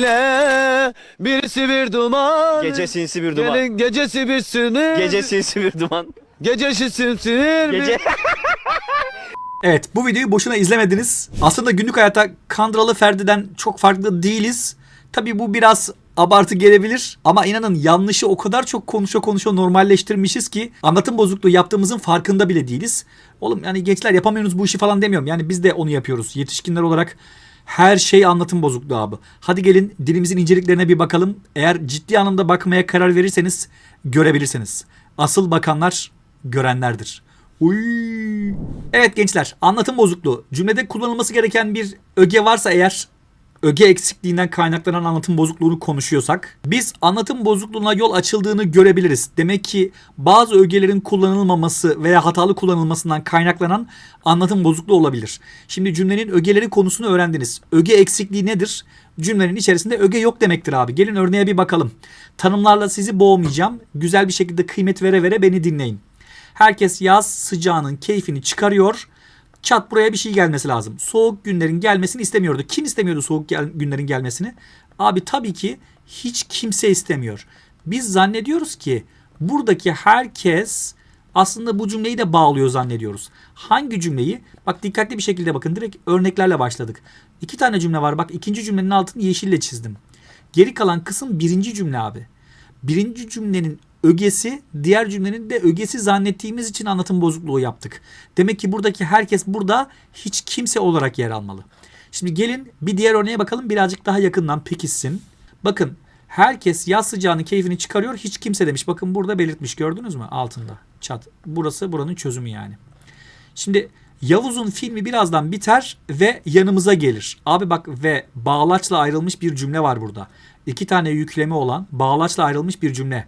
ile birisi bir duman. Gece sinsi bir duman. Gelin gecesi bir sinir. Gece sinsi bir duman. Gecesi sinir. Gece. Evet bu videoyu boşuna izlemediniz. Aslında günlük hayatta Kandıralı Ferdi'den çok farklı değiliz. Tabii bu biraz abartı gelebilir ama inanın yanlışı o kadar çok konuşa konuşa normalleştirmişiz ki anlatım bozukluğu yaptığımızın farkında bile değiliz. Oğlum yani gençler yapamıyorsunuz bu işi falan demiyorum. Yani biz de onu yapıyoruz. Yetişkinler olarak her şey anlatım bozukluğu abi. Hadi gelin dilimizin inceliklerine bir bakalım. Eğer ciddi anlamda bakmaya karar verirseniz görebilirsiniz. Asıl bakanlar görenlerdir. Uy. Evet gençler anlatım bozukluğu. Cümlede kullanılması gereken bir öge varsa eğer öge eksikliğinden kaynaklanan anlatım bozukluğunu konuşuyorsak biz anlatım bozukluğuna yol açıldığını görebiliriz. Demek ki bazı ögelerin kullanılmaması veya hatalı kullanılmasından kaynaklanan anlatım bozukluğu olabilir. Şimdi cümlenin ögeleri konusunu öğrendiniz. Öge eksikliği nedir? Cümlenin içerisinde öge yok demektir abi. Gelin örneğe bir bakalım. Tanımlarla sizi boğmayacağım. Güzel bir şekilde kıymet vere vere beni dinleyin. Herkes yaz sıcağının keyfini çıkarıyor. Çat buraya bir şey gelmesi lazım. Soğuk günlerin gelmesini istemiyordu. Kim istemiyordu soğuk gel- günlerin gelmesini? Abi tabii ki hiç kimse istemiyor. Biz zannediyoruz ki buradaki herkes aslında bu cümleyi de bağlıyor zannediyoruz. Hangi cümleyi? Bak dikkatli bir şekilde bakın direkt örneklerle başladık. İki tane cümle var. Bak ikinci cümlenin altını yeşille çizdim. Geri kalan kısım birinci cümle abi. Birinci cümlenin ögesi diğer cümlenin de ögesi zannettiğimiz için anlatım bozukluğu yaptık. Demek ki buradaki herkes burada hiç kimse olarak yer almalı. Şimdi gelin bir diğer örneğe bakalım birazcık daha yakından pekişsin. Bakın herkes yaz sıcağının keyfini çıkarıyor hiç kimse demiş. Bakın burada belirtmiş gördünüz mü altında çat. Burası buranın çözümü yani. Şimdi Yavuz'un filmi birazdan biter ve yanımıza gelir. Abi bak ve bağlaçla ayrılmış bir cümle var burada. İki tane yükleme olan bağlaçla ayrılmış bir cümle.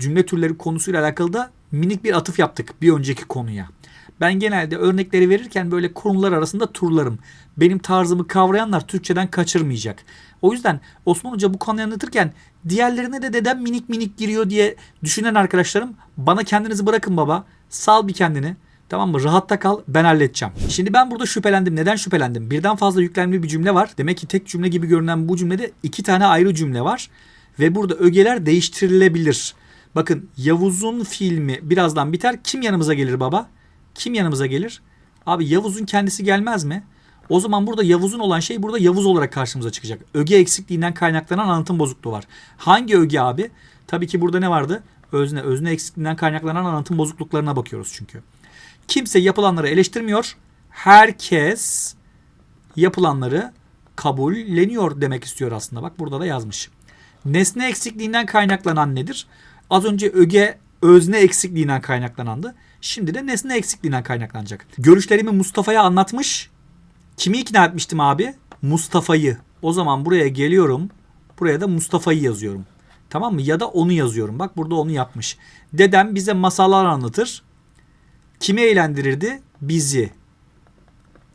Cümle türleri konusuyla alakalı da minik bir atıf yaptık bir önceki konuya. Ben genelde örnekleri verirken böyle konular arasında turlarım. Benim tarzımı kavrayanlar Türkçeden kaçırmayacak. O yüzden Osman Hoca bu konuyu anlatırken diğerlerine de dedem minik minik giriyor diye düşünen arkadaşlarım bana kendinizi bırakın baba. Sal bir kendini. Tamam mı? Rahatta kal ben halledeceğim. Şimdi ben burada şüphelendim. Neden şüphelendim? Birden fazla yüklemli bir cümle var. Demek ki tek cümle gibi görünen bu cümlede iki tane ayrı cümle var. Ve burada ögeler değiştirilebilir. Bakın Yavuz'un filmi birazdan biter. Kim yanımıza gelir baba? Kim yanımıza gelir? Abi Yavuz'un kendisi gelmez mi? O zaman burada Yavuz'un olan şey burada Yavuz olarak karşımıza çıkacak. Öge eksikliğinden kaynaklanan anlatım bozukluğu var. Hangi öge abi? Tabii ki burada ne vardı? Özne. Özne eksikliğinden kaynaklanan anlatım bozukluklarına bakıyoruz çünkü. Kimse yapılanları eleştirmiyor. Herkes yapılanları kabulleniyor demek istiyor aslında. Bak burada da yazmış. Nesne eksikliğinden kaynaklanan nedir? Az önce öge özne eksikliğinden kaynaklanandı. Şimdi de nesne eksikliğinden kaynaklanacak. Görüşlerimi Mustafa'ya anlatmış. Kimi ikna etmiştim abi? Mustafa'yı. O zaman buraya geliyorum. Buraya da Mustafa'yı yazıyorum. Tamam mı? Ya da onu yazıyorum. Bak burada onu yapmış. Dedem bize masallar anlatır. Kimi eğlendirirdi? Bizi.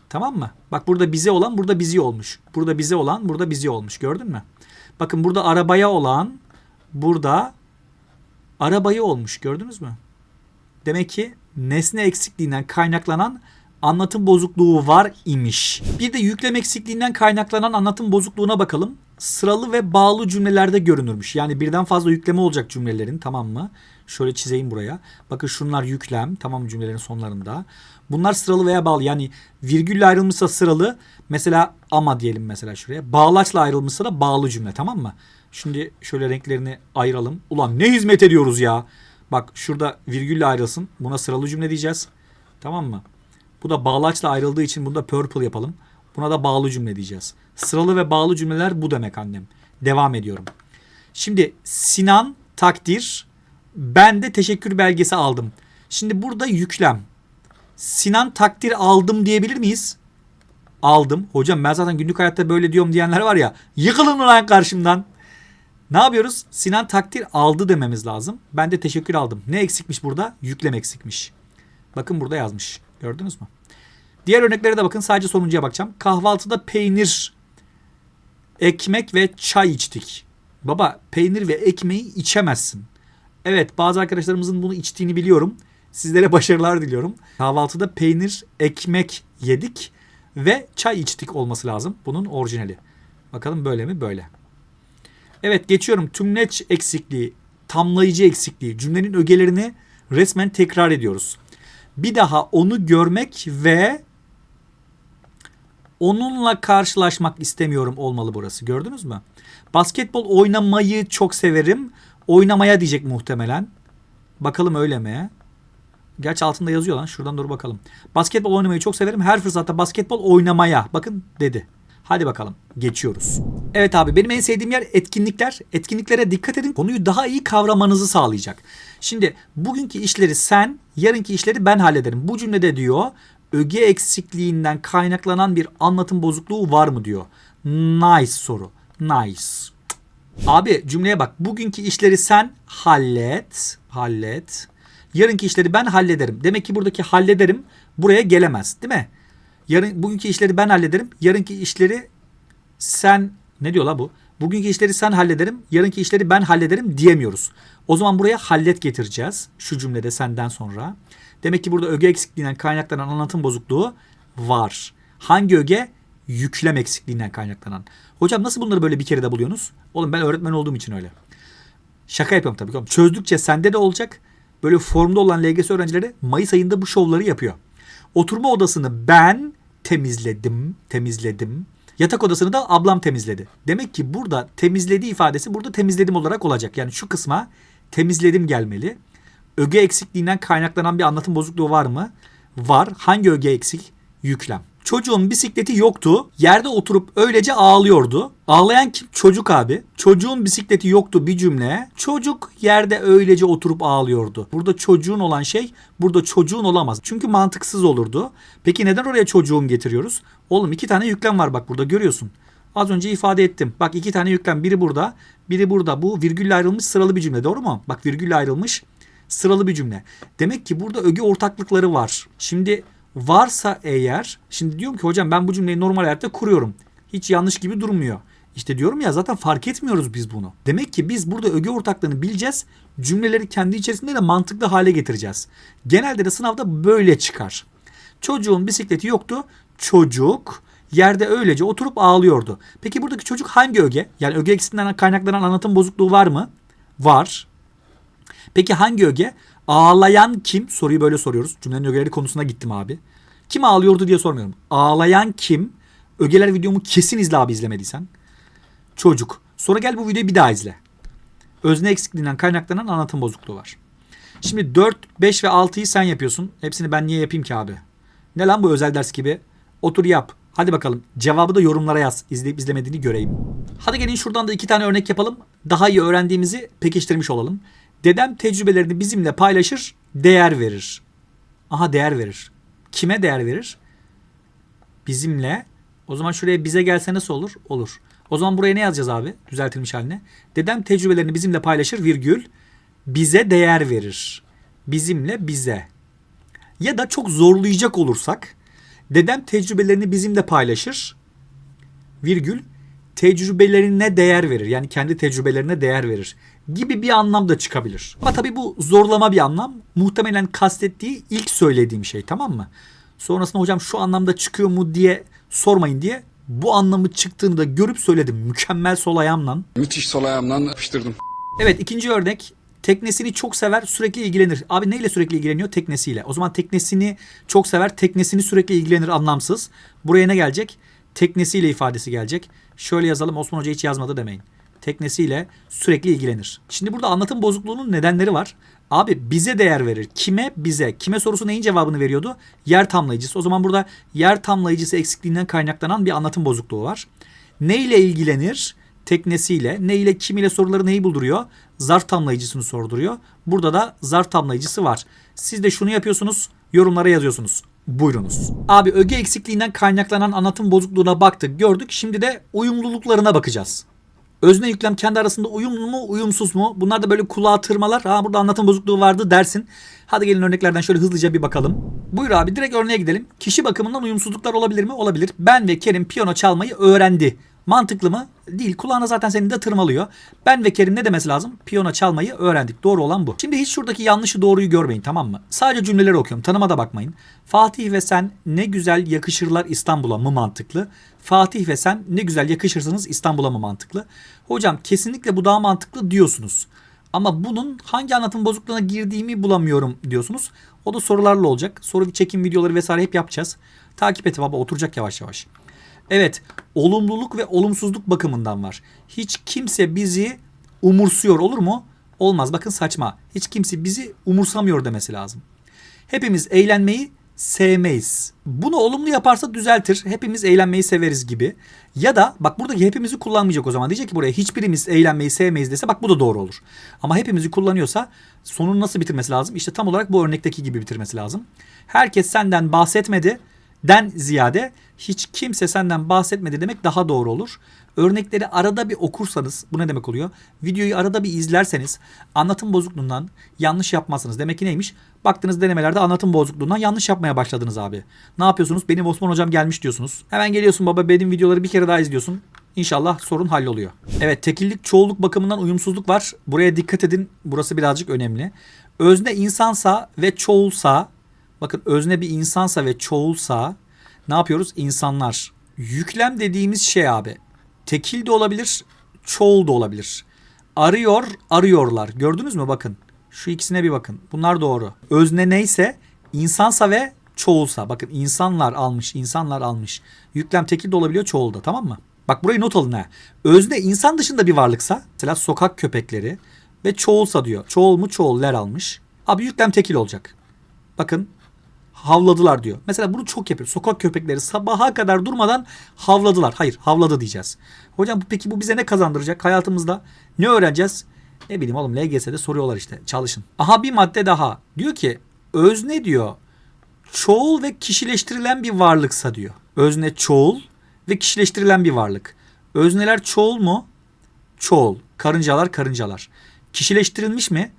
Tamam mı? Bak burada bize olan burada bizi olmuş. Burada bize olan burada bizi olmuş. Gördün mü? Bakın burada arabaya olan burada arabayı olmuş. Gördünüz mü? Demek ki nesne eksikliğinden kaynaklanan anlatım bozukluğu var imiş. Bir de yüklem eksikliğinden kaynaklanan anlatım bozukluğuna bakalım. Sıralı ve bağlı cümlelerde görünürmüş. Yani birden fazla yükleme olacak cümlelerin tamam mı? Şöyle çizeyim buraya. Bakın şunlar yüklem tamam cümlelerin sonlarında. Bunlar sıralı veya bağlı. Yani virgülle ayrılmışsa sıralı mesela ama diyelim mesela şuraya. Bağlaçla ayrılmışsa da bağlı cümle tamam mı? Şimdi şöyle renklerini ayıralım. Ulan ne hizmet ediyoruz ya. Bak şurada virgülle ayrılsın. Buna sıralı cümle diyeceğiz. Tamam mı? Bu da bağlaçla ayrıldığı için bunda purple yapalım. Buna da bağlı cümle diyeceğiz. Sıralı ve bağlı cümleler bu demek annem. Devam ediyorum. Şimdi Sinan takdir ben de teşekkür belgesi aldım. Şimdi burada yüklem. Sinan takdir aldım diyebilir miyiz? Aldım. Hocam ben zaten günlük hayatta böyle diyorum diyenler var ya. Yıkılın lan karşımdan. Ne yapıyoruz? Sinan takdir aldı dememiz lazım. Ben de teşekkür aldım. Ne eksikmiş burada? Yüklem eksikmiş. Bakın burada yazmış. Gördünüz mü? Diğer örneklere de bakın. Sadece sonuncuya bakacağım. Kahvaltıda peynir, ekmek ve çay içtik. Baba peynir ve ekmeği içemezsin. Evet bazı arkadaşlarımızın bunu içtiğini biliyorum. Sizlere başarılar diliyorum. Kahvaltıda peynir, ekmek yedik ve çay içtik olması lazım. Bunun orijinali. Bakalım böyle mi? Böyle. Evet geçiyorum. Tümleç eksikliği, tamlayıcı eksikliği. Cümlenin ögelerini resmen tekrar ediyoruz. Bir daha onu görmek ve onunla karşılaşmak istemiyorum olmalı burası. Gördünüz mü? Basketbol oynamayı çok severim. Oynamaya diyecek muhtemelen. Bakalım öyle mi? Gerçi altında yazıyor lan. Şuradan dur bakalım. Basketbol oynamayı çok severim. Her fırsatta basketbol oynamaya. Bakın dedi. Hadi bakalım. Geçiyoruz. Evet abi benim en sevdiğim yer etkinlikler. Etkinliklere dikkat edin. Konuyu daha iyi kavramanızı sağlayacak. Şimdi bugünkü işleri sen, yarınki işleri ben hallederim. Bu cümlede diyor öge eksikliğinden kaynaklanan bir anlatım bozukluğu var mı diyor. Nice soru. Nice. Abi cümleye bak. Bugünkü işleri sen hallet. Hallet. Yarınki işleri ben hallederim. Demek ki buradaki hallederim buraya gelemez. Değil mi? Yarın bugünkü işleri ben hallederim. Yarınki işleri sen ne diyor la bu? Bugünkü işleri sen hallederim. Yarınki işleri ben hallederim diyemiyoruz. O zaman buraya hallet getireceğiz. Şu cümlede senden sonra. Demek ki burada öge eksikliğinden kaynaklanan anlatım bozukluğu var. Hangi öge? Yüklem eksikliğinden kaynaklanan. Hocam nasıl bunları böyle bir kere de buluyorsunuz? Oğlum ben öğretmen olduğum için öyle. Şaka yapıyorum tabii. Çözdükçe sende de olacak. Böyle formda olan LGS öğrencileri Mayıs ayında bu şovları yapıyor. Oturma odasını ben temizledim, temizledim. Yatak odasını da ablam temizledi. Demek ki burada temizledi ifadesi burada temizledim olarak olacak. Yani şu kısma temizledim gelmeli. Öge eksikliğinden kaynaklanan bir anlatım bozukluğu var mı? Var. Hangi öge eksik? Yüklem. Çocuğun bisikleti yoktu. Yerde oturup öylece ağlıyordu. Ağlayan kim? Çocuk abi. Çocuğun bisikleti yoktu bir cümle. Çocuk yerde öylece oturup ağlıyordu. Burada çocuğun olan şey burada çocuğun olamaz. Çünkü mantıksız olurdu. Peki neden oraya çocuğun getiriyoruz? Oğlum iki tane yüklem var bak burada görüyorsun. Az önce ifade ettim. Bak iki tane yüklem. Biri burada, biri burada. Bu virgülle ayrılmış sıralı bir cümle. Doğru mu? Bak virgülle ayrılmış sıralı bir cümle. Demek ki burada öge ortaklıkları var. Şimdi varsa eğer şimdi diyorum ki hocam ben bu cümleyi normal hayatta kuruyorum. Hiç yanlış gibi durmuyor. İşte diyorum ya zaten fark etmiyoruz biz bunu. Demek ki biz burada öge ortaklığını bileceğiz. Cümleleri kendi içerisinde de mantıklı hale getireceğiz. Genelde de sınavda böyle çıkar. Çocuğun bisikleti yoktu. Çocuk yerde öylece oturup ağlıyordu. Peki buradaki çocuk hangi öge? Yani öge eksikliğinden kaynaklanan anlatım bozukluğu var mı? Var. Peki hangi öge? Ağlayan kim? Soruyu böyle soruyoruz. Cümlenin ögeleri konusuna gittim abi. Kim ağlıyordu diye sormuyorum. Ağlayan kim? Ögeler videomu kesin izle abi izlemediysen. Çocuk. Sonra gel bu videoyu bir daha izle. Özne eksikliğinden kaynaklanan anlatım bozukluğu var. Şimdi 4, 5 ve 6'yı sen yapıyorsun. Hepsini ben niye yapayım ki abi? Ne lan bu özel ders gibi? Otur yap. Hadi bakalım. Cevabı da yorumlara yaz. İzleyip izlemediğini göreyim. Hadi gelin şuradan da iki tane örnek yapalım. Daha iyi öğrendiğimizi pekiştirmiş olalım. Dedem tecrübelerini bizimle paylaşır, değer verir. Aha değer verir. Kime değer verir? Bizimle. O zaman şuraya bize gelse nasıl olur? Olur. O zaman buraya ne yazacağız abi? Düzeltilmiş haline. Dedem tecrübelerini bizimle paylaşır virgül. Bize değer verir. Bizimle bize. Ya da çok zorlayacak olursak dedem tecrübelerini bizimle paylaşır virgül tecrübelerine değer verir. Yani kendi tecrübelerine değer verir gibi bir anlam da çıkabilir. Ama tabii bu zorlama bir anlam. Muhtemelen kastettiği ilk söylediğim şey tamam mı? Sonrasında hocam şu anlamda çıkıyor mu diye sormayın diye bu anlamı çıktığını da görüp söyledim. Mükemmel sol ayağımla. Müthiş sol ayağımdan yapıştırdım. Evet ikinci örnek. Teknesini çok sever sürekli ilgilenir. Abi neyle sürekli ilgileniyor? Teknesiyle. O zaman teknesini çok sever teknesini sürekli ilgilenir anlamsız. Buraya ne gelecek? Teknesiyle ifadesi gelecek. Şöyle yazalım Osman Hoca hiç yazmadı demeyin. Teknesiyle sürekli ilgilenir. Şimdi burada anlatım bozukluğunun nedenleri var. Abi bize değer verir. Kime? Bize. Kime sorusu neyin cevabını veriyordu? Yer tamlayıcısı. O zaman burada yer tamlayıcısı eksikliğinden kaynaklanan bir anlatım bozukluğu var. Ne ile ilgilenir? Teknesiyle. Ne ile kim ile soruları neyi bulduruyor? Zarf tamlayıcısını sorduruyor. Burada da zarf tamlayıcısı var. Siz de şunu yapıyorsunuz. Yorumlara yazıyorsunuz. Buyurunuz. Abi öge eksikliğinden kaynaklanan anlatım bozukluğuna baktık, gördük. Şimdi de uyumluluklarına bakacağız. Özne yüklem kendi arasında uyumlu mu, uyumsuz mu? Bunlar da böyle kulağa tırmalar. Ha burada anlatım bozukluğu vardı dersin. Hadi gelin örneklerden şöyle hızlıca bir bakalım. Buyur abi direkt örneğe gidelim. Kişi bakımından uyumsuzluklar olabilir mi? Olabilir. Ben ve Kerim piyano çalmayı öğrendi. Mantıklı mı? Değil. Kulağına zaten senin de tırmalıyor. Ben ve Kerim ne demesi lazım? Piyano çalmayı öğrendik. Doğru olan bu. Şimdi hiç şuradaki yanlışı doğruyu görmeyin tamam mı? Sadece cümleleri okuyorum. Tanıma da bakmayın. Fatih ve sen ne güzel yakışırlar İstanbul'a mı mantıklı? Fatih ve sen ne güzel yakışırsınız İstanbul'a mı mantıklı? Hocam kesinlikle bu daha mantıklı diyorsunuz. Ama bunun hangi anlatım bozukluğuna girdiğimi bulamıyorum diyorsunuz. O da sorularla olacak. Soru çekim videoları vesaire hep yapacağız. Takip et baba oturacak yavaş yavaş. Evet olumluluk ve olumsuzluk bakımından var. Hiç kimse bizi umursuyor olur mu? Olmaz bakın saçma. Hiç kimse bizi umursamıyor demesi lazım. Hepimiz eğlenmeyi sevmeyiz. Bunu olumlu yaparsa düzeltir. Hepimiz eğlenmeyi severiz gibi. Ya da bak buradaki hepimizi kullanmayacak o zaman. Diyecek ki buraya hiçbirimiz eğlenmeyi sevmeyiz dese bak bu da doğru olur. Ama hepimizi kullanıyorsa sonunu nasıl bitirmesi lazım? İşte tam olarak bu örnekteki gibi bitirmesi lazım. Herkes senden bahsetmedi den ziyade hiç kimse senden bahsetmedi demek daha doğru olur. Örnekleri arada bir okursanız bu ne demek oluyor? Videoyu arada bir izlerseniz anlatım bozukluğundan yanlış yapmazsınız. Demek ki neymiş? Baktınız denemelerde anlatım bozukluğundan yanlış yapmaya başladınız abi. Ne yapıyorsunuz? Benim Osman hocam gelmiş diyorsunuz. Hemen geliyorsun baba benim videoları bir kere daha izliyorsun. İnşallah sorun halloluyor. Evet tekillik çoğulluk bakımından uyumsuzluk var. Buraya dikkat edin. Burası birazcık önemli. Özne insansa ve çoğulsa bakın özne bir insansa ve çoğulsa ne yapıyoruz? İnsanlar. Yüklem dediğimiz şey abi. Tekil de olabilir, çoğul da olabilir. Arıyor, arıyorlar. Gördünüz mü bakın. Şu ikisine bir bakın. Bunlar doğru. Özne neyse insansa ve çoğulsa. Bakın insanlar almış, insanlar almış. Yüklem tekil de olabiliyor, çoğul da tamam mı? Bak burayı not alın ha. Özne insan dışında bir varlıksa mesela sokak köpekleri ve çoğulsa diyor. Çoğul mu çoğuller almış. Abi yüklem tekil olacak. Bakın havladılar diyor. Mesela bunu çok yapıyor. Sokak köpekleri sabaha kadar durmadan havladılar. Hayır havladı diyeceğiz. Hocam peki bu bize ne kazandıracak hayatımızda? Ne öğreneceğiz? Ne bileyim oğlum LGS'de soruyorlar işte çalışın. Aha bir madde daha. Diyor ki özne diyor çoğul ve kişileştirilen bir varlıksa diyor. Özne çoğul ve kişileştirilen bir varlık. Özneler çoğul mu? Çoğul. Karıncalar karıncalar. Kişileştirilmiş mi?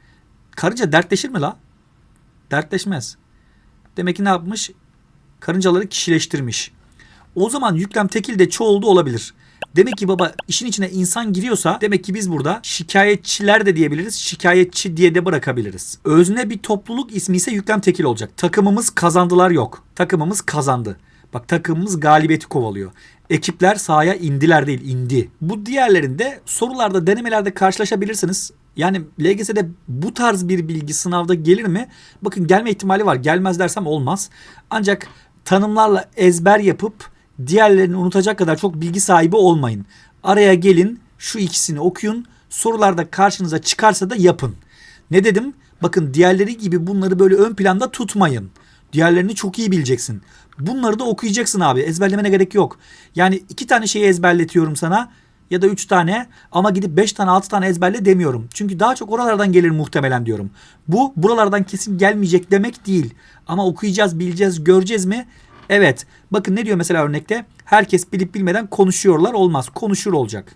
Karınca dertleşir mi la? Dertleşmez. Demek ki ne yapmış? Karıncaları kişileştirmiş. O zaman yüklem tekil de çoğul da olabilir. Demek ki baba işin içine insan giriyorsa demek ki biz burada şikayetçiler de diyebiliriz. Şikayetçi diye de bırakabiliriz. Özne bir topluluk ismi ise yüklem tekil olacak. Takımımız kazandılar yok. Takımımız kazandı. Bak takımımız galibiyeti kovalıyor. Ekipler sahaya indiler değil indi. Bu diğerlerinde sorularda denemelerde karşılaşabilirsiniz. Yani LGS'de bu tarz bir bilgi sınavda gelir mi? Bakın gelme ihtimali var. Gelmez dersem olmaz. Ancak tanımlarla ezber yapıp diğerlerini unutacak kadar çok bilgi sahibi olmayın. Araya gelin şu ikisini okuyun. Sorularda karşınıza çıkarsa da yapın. Ne dedim? Bakın diğerleri gibi bunları böyle ön planda tutmayın. Diğerlerini çok iyi bileceksin. Bunları da okuyacaksın abi. Ezberlemene gerek yok. Yani iki tane şeyi ezberletiyorum sana ya da üç tane ama gidip beş tane altı tane ezberle demiyorum. Çünkü daha çok oralardan gelir muhtemelen diyorum. Bu buralardan kesin gelmeyecek demek değil. Ama okuyacağız, bileceğiz, göreceğiz mi? Evet. Bakın ne diyor mesela örnekte? Herkes bilip bilmeden konuşuyorlar olmaz. Konuşur olacak.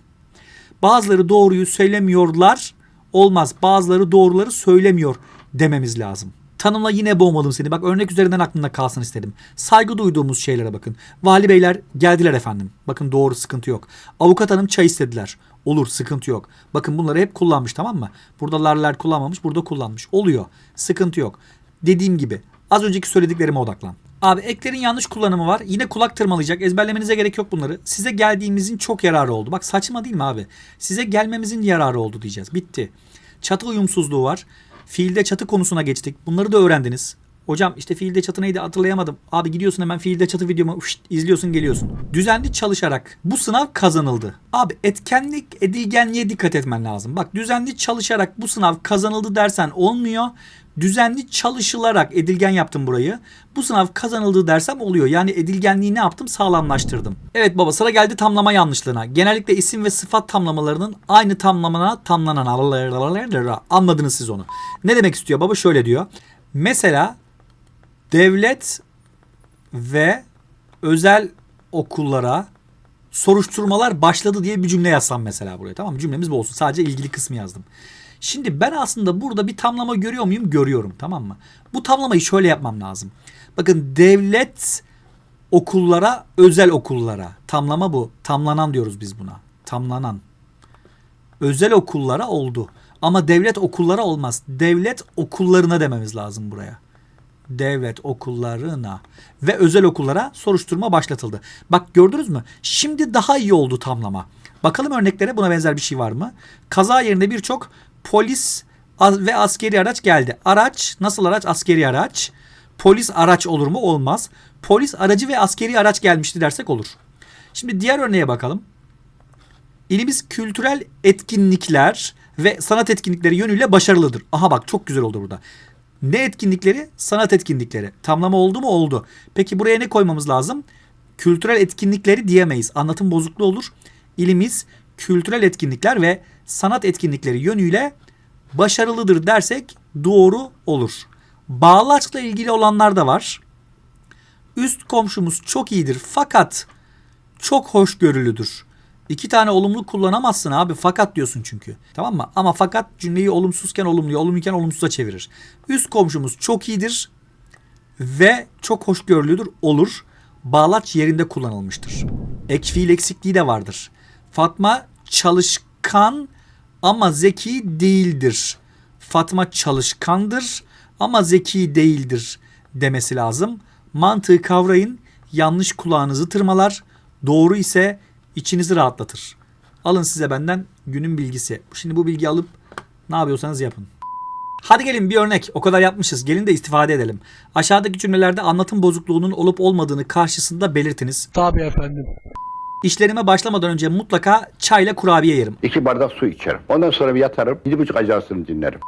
Bazıları doğruyu söylemiyorlar olmaz. Bazıları doğruları söylemiyor dememiz lazım. Tanımla yine boğmadım seni. Bak örnek üzerinden aklında kalsın istedim. Saygı duyduğumuz şeylere bakın. Vali beyler geldiler efendim. Bakın doğru sıkıntı yok. Avukat hanım çay istediler. Olur sıkıntı yok. Bakın bunları hep kullanmış tamam mı? Burada larlar kullanmamış burada kullanmış. Oluyor. Sıkıntı yok. Dediğim gibi az önceki söylediklerime odaklan. Abi eklerin yanlış kullanımı var. Yine kulak tırmalayacak. Ezberlemenize gerek yok bunları. Size geldiğimizin çok yararı oldu. Bak saçma değil mi abi? Size gelmemizin yararı oldu diyeceğiz. Bitti. Çatı uyumsuzluğu var. Fiilde çatı konusuna geçtik. Bunları da öğrendiniz. Hocam işte fiilde çatı neydi hatırlayamadım. Abi gidiyorsun hemen fiilde çatı videomu uşt, izliyorsun geliyorsun. Düzenli çalışarak bu sınav kazanıldı. Abi etkenlik edilgenliğe dikkat etmen lazım. Bak düzenli çalışarak bu sınav kazanıldı dersen olmuyor. Düzenli çalışılarak edilgen yaptım burayı. Bu sınav kazanıldı dersem oluyor. Yani edilgenliği ne yaptım? Sağlamlaştırdım. Evet baba sıra geldi tamlama yanlışlığına. Genellikle isim ve sıfat tamlamalarının aynı tamlamana tamlanan anladınız siz onu. Ne demek istiyor baba? Şöyle diyor. Mesela devlet ve özel okullara soruşturmalar başladı diye bir cümle yazsam mesela buraya tamam mı? Cümlemiz bu olsun. Sadece ilgili kısmı yazdım. Şimdi ben aslında burada bir tamlama görüyor muyum? Görüyorum tamam mı? Bu tamlamayı şöyle yapmam lazım. Bakın devlet okullara, özel okullara. Tamlama bu. Tamlanan diyoruz biz buna. Tamlanan. Özel okullara oldu. Ama devlet okullara olmaz. Devlet okullarına dememiz lazım buraya. Devlet okullarına ve özel okullara soruşturma başlatıldı. Bak gördünüz mü? Şimdi daha iyi oldu tamlama. Bakalım örneklere buna benzer bir şey var mı? Kaza yerine birçok polis ve askeri araç geldi. Araç nasıl araç? Askeri araç. Polis araç olur mu? Olmaz. Polis aracı ve askeri araç gelmişti dersek olur. Şimdi diğer örneğe bakalım. İlimiz kültürel etkinlikler ve sanat etkinlikleri yönüyle başarılıdır. Aha bak çok güzel oldu burada. Ne etkinlikleri? Sanat etkinlikleri. Tamlama oldu mu? Oldu. Peki buraya ne koymamız lazım? Kültürel etkinlikleri diyemeyiz. Anlatım bozukluğu olur. İlimiz kültürel etkinlikler ve sanat etkinlikleri yönüyle başarılıdır dersek doğru olur. Bağlaçla ilgili olanlar da var. Üst komşumuz çok iyidir fakat çok hoşgörülüdür. İki tane olumlu kullanamazsın abi. Fakat diyorsun çünkü. Tamam mı? Ama fakat cümleyi olumsuzken olumluya, olumluyken olumsuza çevirir. Üst komşumuz çok iyidir ve çok hoşgörülüdür olur. Bağlaç yerinde kullanılmıştır. Ek fiil eksikliği de vardır. Fatma çalışkan ama zeki değildir. Fatma çalışkandır ama zeki değildir demesi lazım. Mantığı kavrayın. Yanlış kulağınızı tırmalar. Doğru ise içinizi rahatlatır. Alın size benden günün bilgisi. Şimdi bu bilgiyi alıp ne yapıyorsanız yapın. Hadi gelin bir örnek. O kadar yapmışız. Gelin de istifade edelim. Aşağıdaki cümlelerde anlatım bozukluğunun olup olmadığını karşısında belirtiniz. Tabii efendim. İşlerime başlamadan önce mutlaka çayla kurabiye yerim. İki bardak su içerim. Ondan sonra bir yatarım. Yedi buçuk ajansını dinlerim.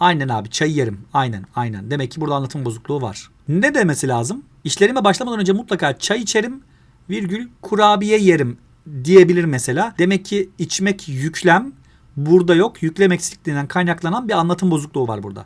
Aynen abi çayı yerim. Aynen aynen. Demek ki burada anlatım bozukluğu var. Ne demesi lazım? İşlerime başlamadan önce mutlaka çay içerim virgül kurabiye yerim diyebilir mesela. Demek ki içmek yüklem burada yok. Yüklem eksikliğinden kaynaklanan bir anlatım bozukluğu var burada.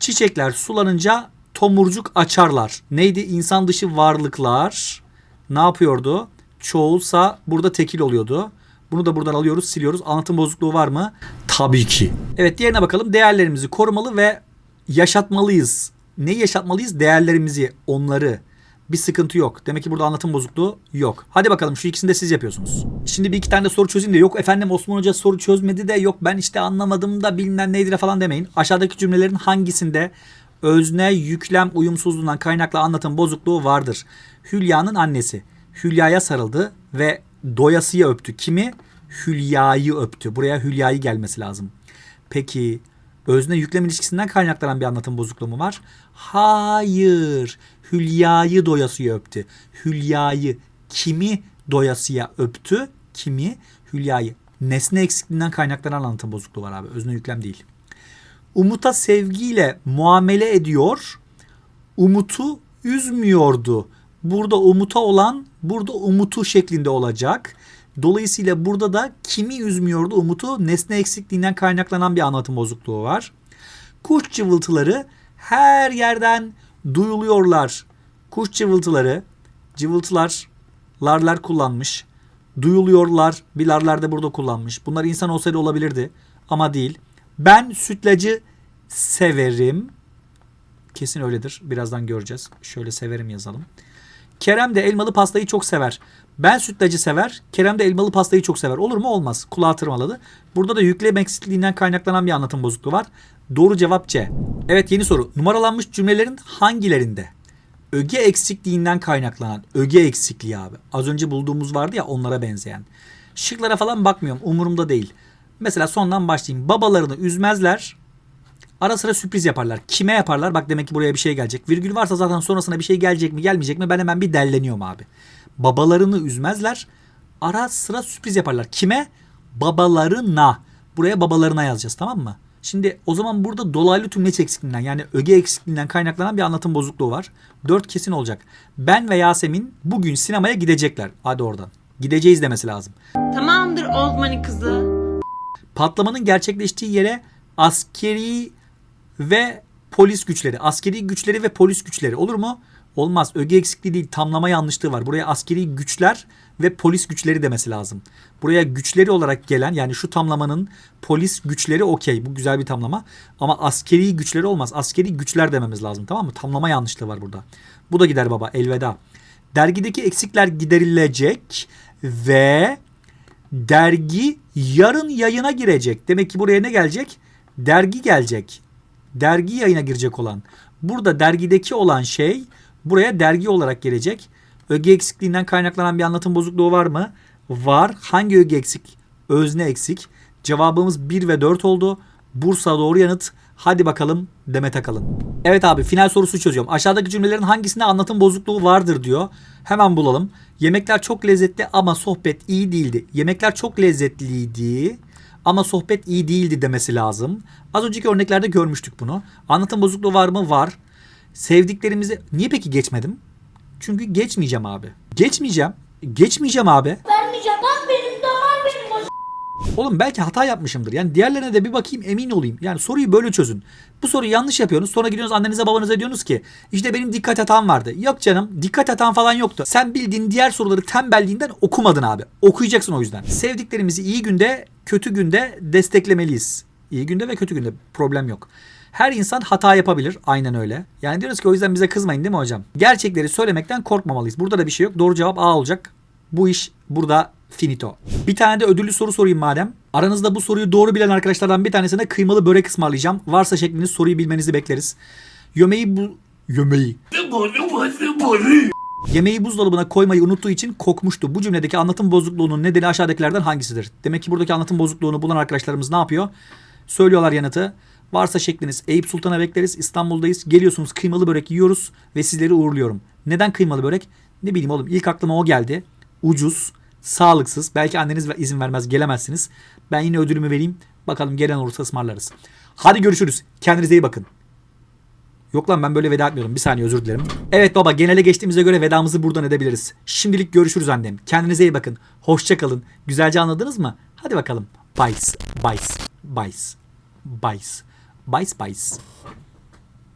Çiçekler sulanınca tomurcuk açarlar. Neydi? İnsan dışı varlıklar ne yapıyordu? Çoğulsa burada tekil oluyordu. Bunu da buradan alıyoruz, siliyoruz. Anlatım bozukluğu var mı? Tabii ki. Evet diğerine bakalım. Değerlerimizi korumalı ve yaşatmalıyız. Neyi yaşatmalıyız? Değerlerimizi, onları. Bir sıkıntı yok. Demek ki burada anlatım bozukluğu yok. Hadi bakalım şu ikisini de siz yapıyorsunuz. Şimdi bir iki tane de soru çözeyim de yok efendim Osman Hoca soru çözmedi de yok ben işte anlamadım da bilmem neydi de falan demeyin. Aşağıdaki cümlelerin hangisinde özne yüklem uyumsuzluğundan kaynaklı anlatım bozukluğu vardır? Hülya'nın annesi Hülya'ya sarıldı ve doyasıya öptü. Kimi? Hülya'yı öptü. Buraya Hülya'yı gelmesi lazım. Peki özne yüklem ilişkisinden kaynaklanan bir anlatım bozukluğu mu var? Hayır. Hülya'yı doyasıya öptü. Hülya'yı kimi doyasıya öptü? Kimi? Hülya'yı. Nesne eksikliğinden kaynaklanan anlatım bozukluğu var abi. Özne yüklem değil. Umut'a sevgiyle muamele ediyor. Umut'u üzmüyordu. Burada Umut'a olan burada Umut'u şeklinde olacak. Dolayısıyla burada da kimi üzmüyordu Umut'u nesne eksikliğinden kaynaklanan bir anlatım bozukluğu var. Kuş cıvıltıları her yerden duyuluyorlar. Kuş cıvıltıları, cıvıltılar, larlar kullanmış. Duyuluyorlar, bilarlar da burada kullanmış. Bunlar insan olsaydı olabilirdi ama değil. Ben sütlacı severim. Kesin öyledir. Birazdan göreceğiz. Şöyle severim yazalım. Kerem de elmalı pastayı çok sever. Ben sütlacı sever. Kerem de elmalı pastayı çok sever. Olur mu? Olmaz. Kulağı tırmaladı. Burada da yüklem eksikliğinden kaynaklanan bir anlatım bozukluğu var. Doğru cevap C. Evet yeni soru. Numaralanmış cümlelerin hangilerinde? Öge eksikliğinden kaynaklanan öge eksikliği abi. Az önce bulduğumuz vardı ya onlara benzeyen. Şıklara falan bakmıyorum. Umurumda değil. Mesela sondan başlayayım. Babalarını üzmezler. Ara sıra sürpriz yaparlar. Kime yaparlar? Bak demek ki buraya bir şey gelecek. Virgül varsa zaten sonrasına bir şey gelecek mi gelmeyecek mi? Ben hemen bir delleniyorum abi. Babalarını üzmezler. Ara sıra sürpriz yaparlar. Kime? Babalarına. Buraya babalarına yazacağız tamam mı? Şimdi o zaman burada dolaylı tümleç eksikliğinden yani öge eksikliğinden kaynaklanan bir anlatım bozukluğu var. Dört kesin olacak. Ben ve Yasemin bugün sinemaya gidecekler. Hadi oradan. Gideceğiz demesi lazım. Tamamdır old money kızı. Patlamanın gerçekleştiği yere askeri ve polis güçleri, askeri güçleri ve polis güçleri olur mu? Olmaz. Öge eksikliği değil, tamlama yanlışlığı var. Buraya askeri güçler ve polis güçleri demesi lazım. Buraya güçleri olarak gelen yani şu tamlamanın polis güçleri okey. Bu güzel bir tamlama. Ama askeri güçleri olmaz. Askeri güçler dememiz lazım tamam mı? Tamlama yanlışlığı var burada. Bu da gider baba elveda. Dergideki eksikler giderilecek ve dergi yarın yayına girecek. Demek ki buraya ne gelecek? Dergi gelecek. Dergi yayına girecek olan. Burada dergideki olan şey buraya dergi olarak gelecek. Öge eksikliğinden kaynaklanan bir anlatım bozukluğu var mı? Var. Hangi öge eksik? Özne eksik. Cevabımız 1 ve 4 oldu. Bursa doğru yanıt. Hadi bakalım Demet Akalın. Evet abi final sorusu çözüyorum. Aşağıdaki cümlelerin hangisinde anlatım bozukluğu vardır diyor. Hemen bulalım. Yemekler çok lezzetli ama sohbet iyi değildi. Yemekler çok lezzetliydi ama sohbet iyi değildi demesi lazım. Az önceki örneklerde görmüştük bunu. Anlatım bozukluğu var mı? Var. Sevdiklerimizi... Niye peki geçmedim? Çünkü geçmeyeceğim abi. Geçmeyeceğim. Geçmeyeceğim abi. Vermeyeceğim lan benim damar benim boş. Oğlum belki hata yapmışımdır. Yani diğerlerine de bir bakayım emin olayım. Yani soruyu böyle çözün. Bu soruyu yanlış yapıyorsunuz. Sonra gidiyorsunuz annenize babanıza diyorsunuz ki işte benim dikkat hatam vardı. Yok canım dikkat hatan falan yoktu. Sen bildiğin diğer soruları tembelliğinden okumadın abi. Okuyacaksın o yüzden. Sevdiklerimizi iyi günde kötü günde desteklemeliyiz. İyi günde ve kötü günde problem yok. Her insan hata yapabilir. Aynen öyle. Yani diyoruz ki o yüzden bize kızmayın değil mi hocam? Gerçekleri söylemekten korkmamalıyız. Burada da bir şey yok. Doğru cevap A olacak. Bu iş burada finito. Bir tane de ödüllü soru sorayım madem. Aranızda bu soruyu doğru bilen arkadaşlardan bir tanesine kıymalı börek ısmarlayacağım. Varsa şekliniz soruyu bilmenizi bekleriz. Yemeği bu... Yemeği. Yemeği buzdolabına koymayı unuttuğu için kokmuştu. Bu cümledeki anlatım bozukluğunun nedeni aşağıdakilerden hangisidir? Demek ki buradaki anlatım bozukluğunu bulan arkadaşlarımız ne yapıyor? Söylüyorlar yanıtı. Varsa şekliniz Eyüp Sultan'a bekleriz. İstanbul'dayız. Geliyorsunuz kıymalı börek yiyoruz ve sizleri uğurluyorum. Neden kıymalı börek? Ne bileyim oğlum ilk aklıma o geldi. Ucuz, sağlıksız. Belki anneniz izin vermez gelemezsiniz. Ben yine ödülümü vereyim. Bakalım gelen olursa ısmarlarız. Hadi görüşürüz. Kendinize iyi bakın. Yok lan ben böyle veda etmiyorum. Bir saniye özür dilerim. Evet baba genele geçtiğimize göre vedamızı buradan edebiliriz. Şimdilik görüşürüz annem. Kendinize iyi bakın. Hoşça kalın. Güzelce anladınız mı? Hadi bakalım. Bice, bice, bice, bice, bice, bice.